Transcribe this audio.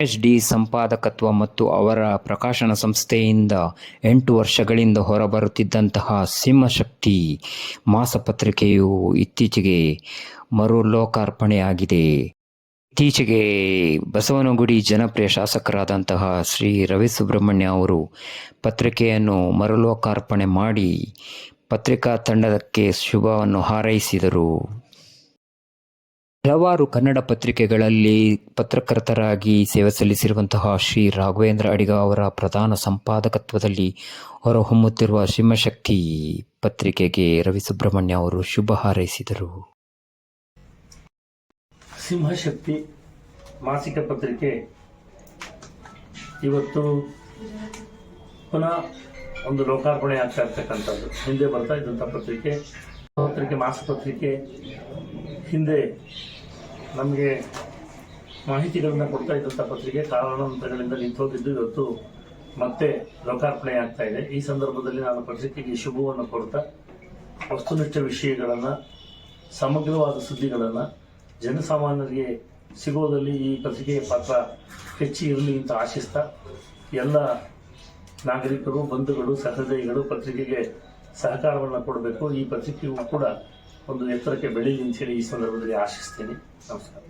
H D ಸಂಪಾದಕತ್ವ ಮತ್ತು ಅವರ ಪ್ರಕಾಶನ ಸಂಸ್ಥೆಯಿಂದ ಎಂಟು ವರ್ಷಗಳಿಂದ ಹೊರಬರುತ್ತಿದ್ದಂತಹ ಸಿಂಹಶಕ್ತಿ ಮಾಸಪತ್ರಿಕೆಯು ಇತ್ತೀಚೆಗೆ ಮರು ಲೋಕಾರ್ಪಣೆಯಾಗಿದೆ ಇತ್ತೀಚೆಗೆ ಬಸವನಗುಡಿ ಜನಪ್ರಿಯ ಶಾಸಕರಾದಂತಹ ಶ್ರೀ ರವಿ ಸುಬ್ರಹ್ಮಣ್ಯ ಅವರು ಪತ್ರಿಕೆಯನ್ನು ಮರುಲೋಕಾರ್ಪಣೆ ಮಾಡಿ ಪತ್ರಿಕಾ ತಂಡಕ್ಕೆ ಶುಭವನ್ನು ಹಾರೈಸಿದರು. ಹಲವಾರು ಕನ್ನಡ ಪತ್ರಿಕೆಗಳಲ್ಲಿ ಪತ್ರಕರ್ತರಾಗಿ ಸೇವೆ ಸಲ್ಲಿಸಿರುವಂತಹ ಶ್ರೀ ರಾಘವೇಂದ್ರ ಅಡಿಗ ಅವರ ಪ್ರಧಾನ ಸಂಪಾದಕತ್ವದಲ್ಲಿ ಹೊರಹೊಮ್ಮುತ್ತಿರುವ ಸಿಂಹಶಕ್ತಿ ಪತ್ರಿಕೆಗೆ ರವಿ ಸುಬ್ರಹ್ಮಣ್ಯ ಅವರು ಶುಭ ಹಾರೈಸಿದರು. ಸಿಂಹಶಕ್ತಿ ಮಾಸಿಕ ಪತ್ರಿಕೆ ಇವತ್ತು ಪುನಃ ಒಂದು ಲೋಕಾರ್ಪಣೆ ಆಗ್ತಾ ಇರ್ತಕ್ಕಂಥದ್ದು. ಹಿಂದೆ ಬರ್ತಾ ಇದ್ದಂಥ ಪತ್ರಿಕೆ ಪತ್ರಿಕೆ ಮಾಸಪತ್ರಿಕೆ ಹಿಂದೆ ನಮಗೆ ಮಾಹಿತಿಗಳನ್ನು ಕೊಡ್ತಾ ಇದ್ದಂಥ ಪತ್ರಿಕೆ ಕಾರಣಾಂತರಗಳಿಂದ ನಿಂತೋಗಿದ್ದು ಇವತ್ತು ಮತ್ತೆ ಲೋಕಾರ್ಪಣೆ ಆಗ್ತಾ ಇದೆ. ಈ ಸಂದರ್ಭದಲ್ಲಿ ನಾನು ಪತ್ರಿಕೆಗೆ ಶುಭವನ್ನು ಕೊಡ್ತಾ, ವಸ್ತುನಿಷ್ಠ ವಿಷಯಗಳನ್ನು, ಸಮಗ್ರವಾದ ಸುದ್ದಿಗಳನ್ನು, ಜನಸಾಮಾನ್ಯರಿಗೆ ಸಿಗೋದಲ್ಲಿ ಈ ಪತ್ರಿಕೆಯ ಪಾತ್ರ ಹೆಚ್ಚು ಇರಲಿ ಅಂತ ಆಶಿಸ್ತಾ, ಎಲ್ಲ ನಾಗರಿಕರು, ಬಂಧುಗಳು, ಸಹೃದಯಿಗಳು ಪತ್ರಿಕೆಗೆ ಸಹಕಾರವನ್ನು ಕೊಡಬೇಕು. ಈ ಪತ್ರಿಕೆಗೂ ಕೂಡ ಒಂದು ಎತ್ತರಕ್ಕೆ ಬೆಳೀಲಿ ಅಂತ ಹೇಳಿ ಈ ಸಂದರ್ಭದಲ್ಲಿ ಆಶಿಸ್ತೇನೆ. ನಮಸ್ಕಾರ.